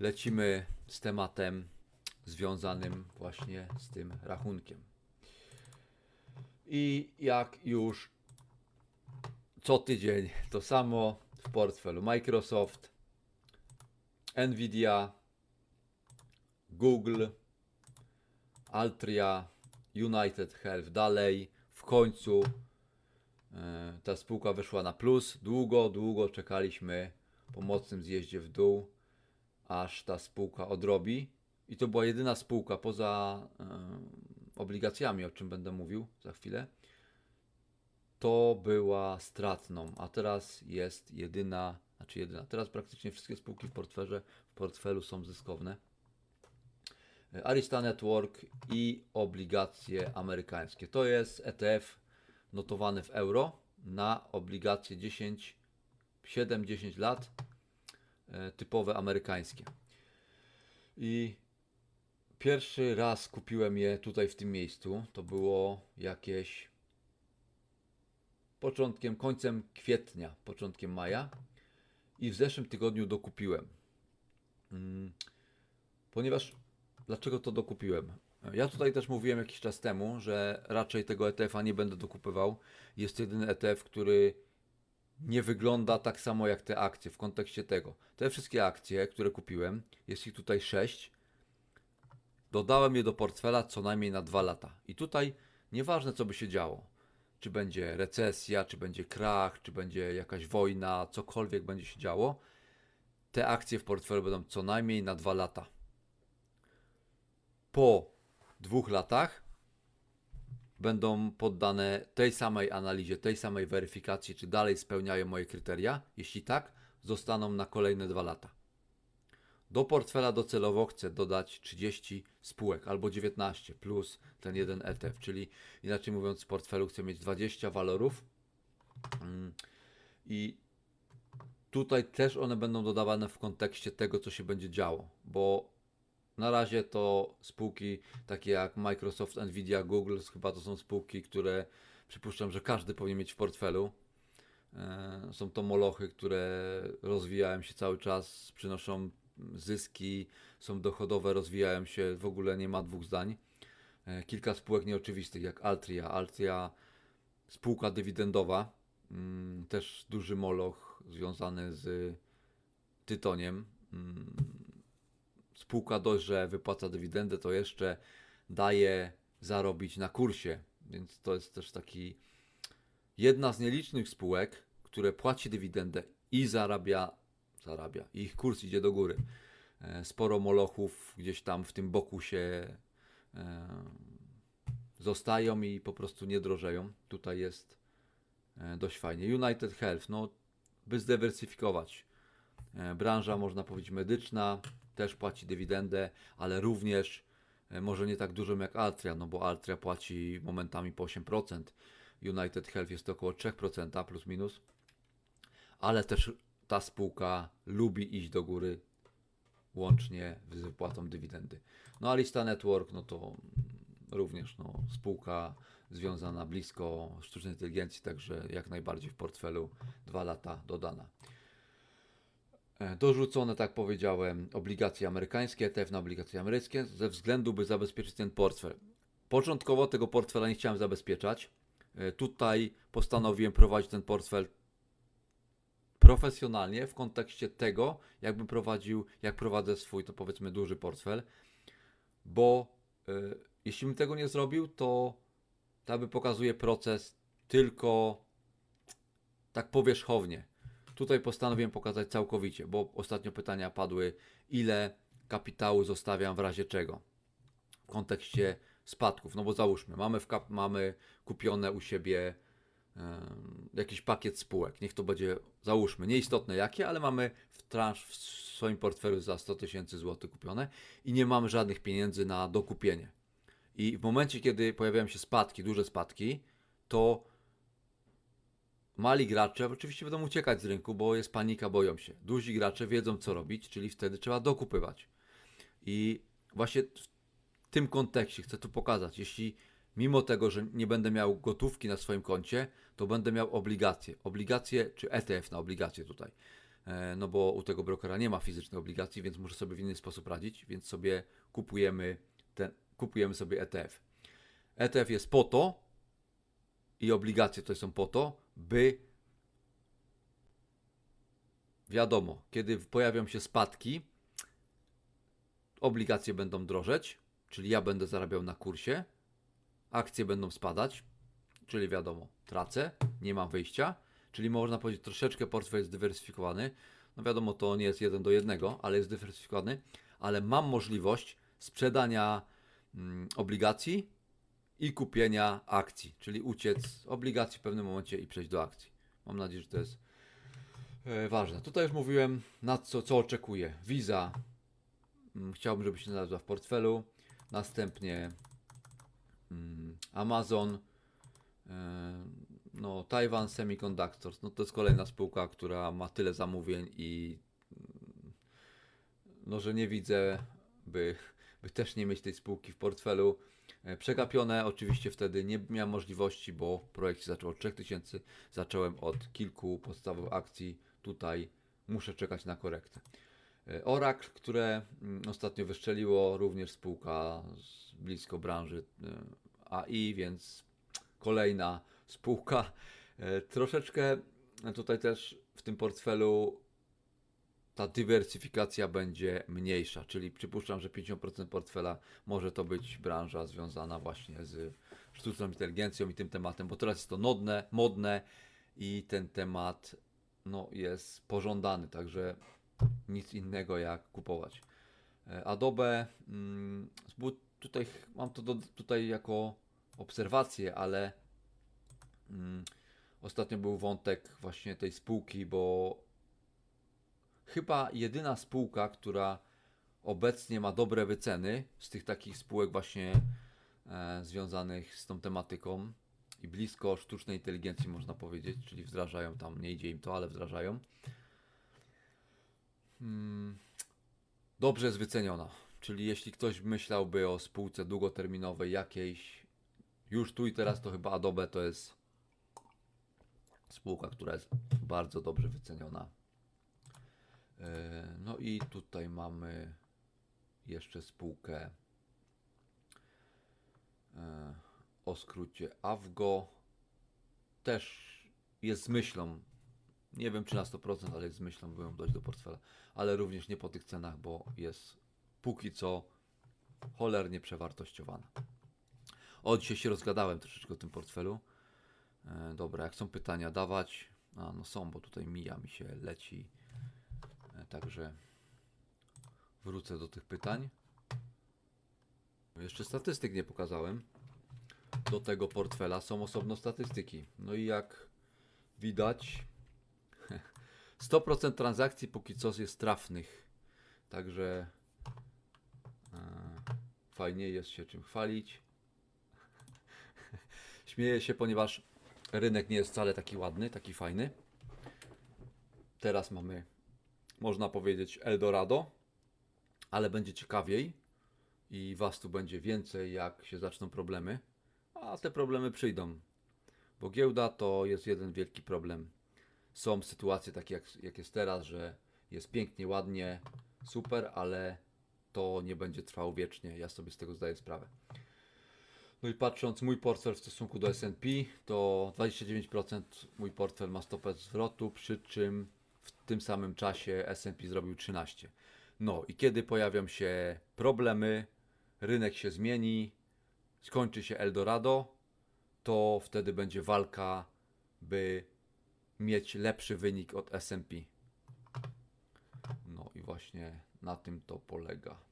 lecimy z tematem związanym właśnie z tym rachunkiem. I jak już co tydzień to samo w portfelu Microsoft, Nvidia, Google, Altria, United Health dalej. W końcu e, ta spółka wyszła na plus. Długo, długo czekaliśmy po mocnym zjeździe w dół, aż ta spółka odrobi. I to była jedyna spółka poza e, obligacjami, o czym będę mówił za chwilę. To była stratną, a teraz jest jedyna, znaczy jedyna. Teraz praktycznie wszystkie spółki w w portfelu są zyskowne. Arista Network i obligacje amerykańskie. To jest ETF notowany w euro na obligacje 10, 7-10 lat, e, typowe amerykańskie. I pierwszy raz kupiłem je tutaj w tym miejscu. To było jakieś początkiem, końcem kwietnia, początkiem maja. I w zeszłym tygodniu dokupiłem. Mm, Ponieważ Dlaczego to dokupiłem? Ja tutaj też mówiłem jakiś czas temu, że raczej tego ETF-a nie będę dokupywał. Jest jedyny ETF, który nie wygląda tak samo jak te akcje w kontekście tego. Te wszystkie akcje, które kupiłem, jest ich tutaj 6. Dodałem je do portfela co najmniej na 2 lata. I tutaj nieważne co by się działo. Czy będzie recesja, czy będzie krach, czy będzie jakaś wojna, cokolwiek będzie się działo. Te akcje w portfelu będą co najmniej na 2 lata po dwóch latach będą poddane tej samej analizie, tej samej weryfikacji, czy dalej spełniają moje kryteria. Jeśli tak, zostaną na kolejne dwa lata. Do portfela docelowo chcę dodać 30 spółek albo 19 plus ten jeden ETF, czyli inaczej mówiąc, w portfelu chcę mieć 20 walorów. Mm, I tutaj też one będą dodawane w kontekście tego, co się będzie działo, bo na razie to spółki takie jak Microsoft, Nvidia, Google, chyba to są spółki, które przypuszczam, że każdy powinien mieć w portfelu. E, Są to molochy, które rozwijają się cały czas, przynoszą zyski, są dochodowe, rozwijają się, w ogóle nie ma dwóch zdań. E, Kilka spółek nieoczywistych, jak Altria. Altria, spółka dywidendowa, mm, też duży moloch związany z tytoniem. Spółka dość, że wypłaca dywidendę, to jeszcze daje zarobić na kursie. Więc to jest też taki jedna z nielicznych spółek, które płaci dywidendę i zarabia, zarabia, ich kurs idzie do góry. E, Sporo molochów gdzieś tam w tym boku się e, zostają i po prostu nie drożeją. Tutaj jest e, dość fajnie. United Health, no by zdywersyfikować. E, Branża, można powiedzieć, medyczna, też płaci dywidendę, ale również e, może nie tak dużą jak Altria, no bo Altria płaci momentami po 8%, United Health jest to około 3% plus minus, ale też ta spółka lubi iść do góry łącznie z wypłatą dywidendy. No a Lista Network, no to również no, spółka związana blisko sztucznej inteligencji, także jak najbardziej w portfelu dwa lata dodana. E, Dorzucone, tak powiedziałem, obligacje amerykańskie, ETF na obligacje amerykańskie, ze względu, by zabezpieczyć ten portfel. Początkowo tego portfela nie chciałem zabezpieczać. E, Tutaj postanowiłem prowadzić ten portfel profesjonalnie w kontekście tego, jakbym prowadził, jak prowadzę swój, to powiedzmy, duży portfel, bo e, jeśli bym tego nie zrobił, to tak by pokazuje proces tylko tak powierzchownie. Tutaj postanowiłem pokazać całkowicie, bo ostatnio pytania padły, ile kapitału zostawiam w razie czego w kontekście spadków. No bo załóżmy, mamy, w kap- mamy kupione u siebie em, jakiś pakiet spółek. Niech to będzie, załóżmy, nieistotne jakie, ale mamy w transz w swoim portfelu za 100 tysięcy złotych kupione i nie mamy żadnych pieniędzy na dokupienie. I w momencie, kiedy pojawiają się spadki, duże spadki, to mali gracze oczywiście będą uciekać z rynku, bo jest panika, boją się. Duzi gracze wiedzą, co robić, czyli wtedy trzeba dokupywać. I właśnie w tym kontekście chcę tu pokazać, jeśli mimo tego, że nie będę miał gotówki na swoim koncie, to będę miał obligacje. Obligacje czy ETF na obligacje tutaj. e, no bo u tego brokera nie ma fizycznej obligacji, więc muszę sobie w inny sposób radzić, więc sobie kupujemy, ten, kupujemy sobie ETF. ETF jest po to i obligacje to są po to, by wiadomo, kiedy pojawią się spadki, obligacje będą drożeć, czyli ja będę zarabiał na kursie, akcje będą spadać, czyli wiadomo, tracę, nie mam wyjścia, czyli można powiedzieć troszeczkę portfel jest dywersyfikowany. No wiadomo, to nie jest jeden do jednego, ale jest dywersyfikowany, ale mam możliwość sprzedania mm, obligacji i kupienia akcji, czyli uciec obligacji w pewnym momencie i przejść do akcji. Mam nadzieję, że to jest e, ważne. Tutaj już mówiłem, na co, co oczekuję. Visa, mm, chciałbym, żeby się znalazła w portfelu. Następnie mm, Amazon, e, no Taiwan Semiconductors, no to jest kolejna spółka, która ma tyle zamówień i mm, no, że nie widzę, by, by też nie mieć tej spółki w portfelu. E, Przegapione oczywiście wtedy nie miałem możliwości, bo projekt się zaczął od 3000, zacząłem od kilku podstawowych akcji, tutaj muszę czekać na korektę. E, Oracle, które mm, ostatnio wyszczeliło, również spółka blisko branży e, AI, więc kolejna spółka. Troszeczkę tutaj też w tym portfelu ta dywersyfikacja będzie mniejsza, czyli przypuszczam, że 50% portfela może to być branża związana właśnie z sztuczną inteligencją i tym tematem, bo teraz jest to modne, modne i ten temat no, jest pożądany, także nic innego jak kupować. E, Adobe, mm, tutaj mam to do, tutaj jako obserwację, ale mm, ostatnio był wątek właśnie tej spółki, bo chyba jedyna spółka, która obecnie ma dobre wyceny z tych takich spółek właśnie e, związanych z tą tematyką i blisko sztucznej inteligencji można powiedzieć, czyli wdrażają tam, nie idzie im to, ale wdrażają. Hmm, dobrze jest wyceniona. Czyli jeśli ktoś myślałby o spółce długoterminowej jakiejś, już tu i teraz to chyba Adobe to jest spółka, która jest bardzo dobrze wyceniona. E, No i tutaj mamy jeszcze spółkę e, o skrócie AWGO. Też jest z myślą, nie wiem czy na 100%, ale jest z myślą, by ją dać do portfela, ale również nie po tych cenach, bo jest póki co cholernie przewartościowana. O, dzisiaj się rozgadałem troszeczkę o tym portfelu. E, dobra, jak są pytania dawać? A, no są, bo tutaj mija mi się, leci. Także wrócę do tych pytań. Jeszcze statystyk nie pokazałem. Do tego portfela są osobno statystyki. No i jak widać, 100% transakcji póki co jest trafnych. Także e, fajnie jest się czym chwalić. Śmieję się, ponieważ rynek nie jest wcale taki ładny, taki fajny. Teraz mamy, można powiedzieć, Eldorado, ale będzie ciekawiej i Was tu będzie więcej, jak się zaczną problemy. A te problemy przyjdą, bo giełda to jest jeden wielki problem. Są sytuacje takie, jak, jak jest teraz, że jest pięknie, ładnie, super, ale to nie będzie trwało wiecznie. Ja sobie z tego zdaję sprawę. No i patrząc mój portfel w stosunku do S&P, to 29% mój portfel ma stopę zwrotu, przy czym tym samym czasie S&P zrobił 13. No i kiedy pojawią się problemy, rynek się zmieni, skończy się Eldorado, to wtedy będzie walka, by mieć lepszy wynik od S&P. No i właśnie na tym to polega.